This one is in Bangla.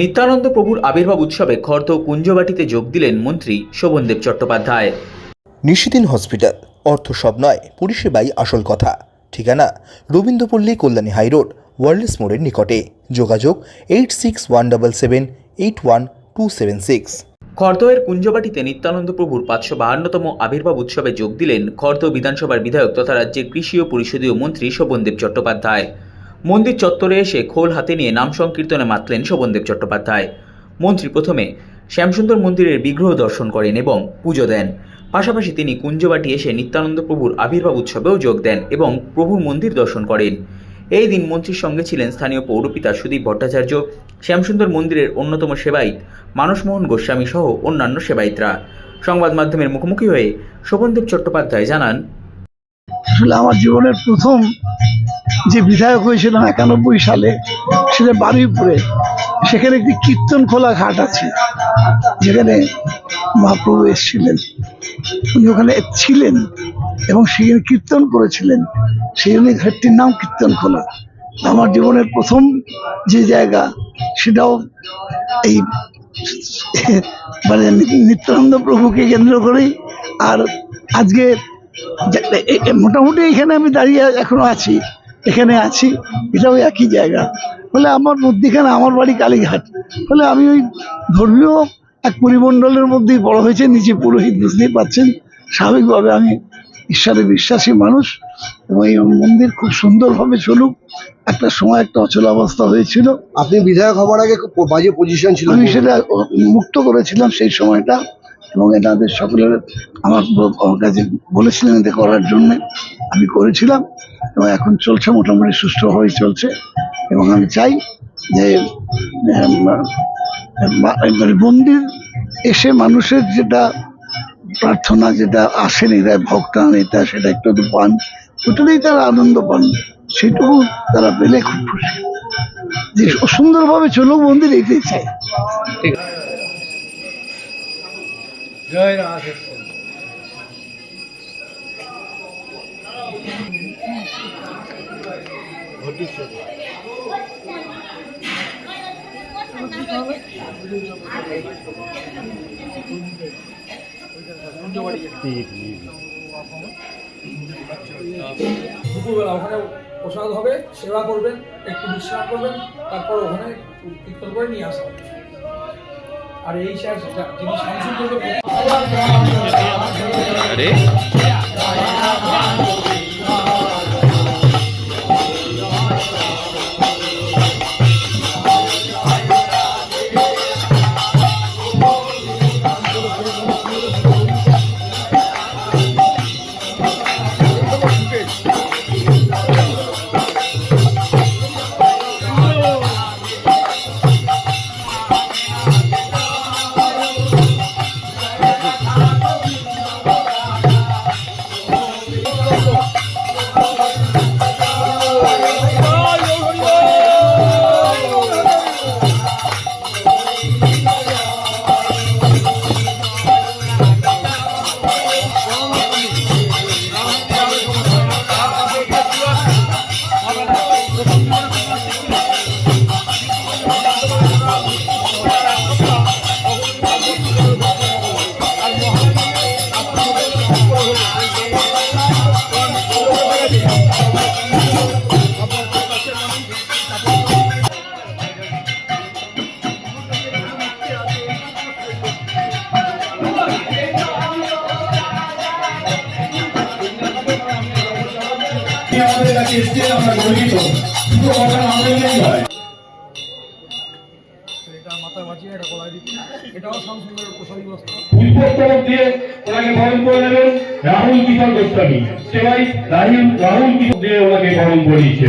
নিত্যানন্দ প্রভুর আবির্ভাব উৎসবে খর্দ কুঞ্জবাটিতে যোগ দিলেন মন্ত্রী শোভনদেব চট্টোপাধ্যায়। নিশিদিন হসপিটাল অর্থ সব নয় পরিষেবাই আসল কথা। ঠিকানা রবীন্দ্রপল্লী কল্যাণী হাইরোড ওয়ার্ল্ডস মোড়ের নিকটে। যোগাযোগ eight six one double seven eight one two seven six. খর্দয়ের কুঞ্জবাটিতে নিত্যানন্দ প্রভুর পাঁচশো বাহান্নতম আবির্ভাব উৎসবে যোগ দিলেন খর্দ বিধানসভার বিধায়ক তথা রাজ্যের কৃষি ও পরিষদীয় মন্ত্রী শোভনদেব চট্টোপাধ্যায়। মন্দির চত্বরে এসে খোল হাতে নিয়ে নাম সংকীর্তনে মাতলেন শোভনদেব চট্টোপাধ্যায়। মন্ত্রী প্রথমে শ্যামসুন্দর মন্দিরের বিগ্রহ দর্শন করেন এবং পুজো দেন। পাশাপাশি তিনি কুঞ্জবাটি এসে নিত্যানন্দ প্রভুর আবির্ভাব উৎসবেও যোগ দেন এবং প্রভুর মন্দির দর্শন করেন। এই দিন মন্ত্রীর সঙ্গে ছিলেন স্থানীয় পৌরপিতা সুদীপ ভট্টাচার্য, শ্যামসুন্দর মন্দিরের অন্যতম সেবায়িত মানসমোহন গোস্বামী সহ অন্যান্য সেবায়িতরা। সংবাদ মাধ্যমের মুখোমুখি হয়ে শোভনদেব চট্টোপাধ্যায় জানান আমার জীবনের প্রথম যে বিধায়ক হয়েছিলাম একানব্বই সালে, সেটা বারুইপুরে। সেখানে একটি কীর্তন খোলা ঘাট আছে, যেখানে মহাপ্রভু এসেছিলেন। উনি ওখানে ছিলেন এবং সেখানে কীর্তন করেছিলেন। সেই জন্য ঘাটটির নাম কীর্তন খোলা। আমার জীবনের প্রথম যে জায়গা, সেটাও এই মানে নিত্যানন্দ প্রভুকে কেন্দ্র করেই। আর আজকে মোটামুটি এখানে আমি দাঁড়িয়ে এখনও আছি। এখানে আছি এটাও একই জায়গা। ফলে আমার মধ্যিখানে আমার বাড়ি কালীঘাট। ফলে আমি ওই ধর্মীয় এক পরিমণ্ডলের মধ্যেই বড় হয়েছে নিচে পুরোহিত বুঝতেই পারছেন? স্বাভাবিকভাবে আমি ঈশ্বরে বিশ্বাসী মানুষ এবং এই মন্দির খুব সুন্দরভাবে চলুক। একটা সময় একটা অচলাবস্থা হয়েছিল। আপনি বিধায়ক হওয়ার আগে খুব বাজে পজিশন ছিল আমি সেটা মুক্ত করেছিলাম সেই সময়টা। এবং এনাদের সকলের আমার কাছে বলেছিলেন এটা করার জন্য। আমি করেছিলাম এবং এখন চলছে, মোটামুটি সুষ্ঠুভাবেই চলছে। এবং আমি চাই যে মানে মন্দির এসে মানুষের যেটা প্রার্থনা, যেটা আসেন, এরা ভক্তান এটা সেটা একটু পান। ওটাতেই তারা আনন্দ পান। সেটুকু তারা পেলে খুব খুশি। যে সুন্দরভাবে চলুক মন্দির এইটাই চাই। দুপুরবেলা ওখানে প্রসাদ হবে, সেবা করবেন, একটু বিশ্রাম করবেন, তারপর ওখানে কীর্তন করে নিয়ে আসা হবে। আর এই স্যার যিনি সাংসদ আমাদের কাছে এসছে আমরা গর্বিত দুটো কথা আমাদের দিয়ে ওনাকে করে রাহুল কিশোর গোস্বামী। সেবাই রাহুল রাহুল দিয়ে ওনাকে বরণ করিয়েছে।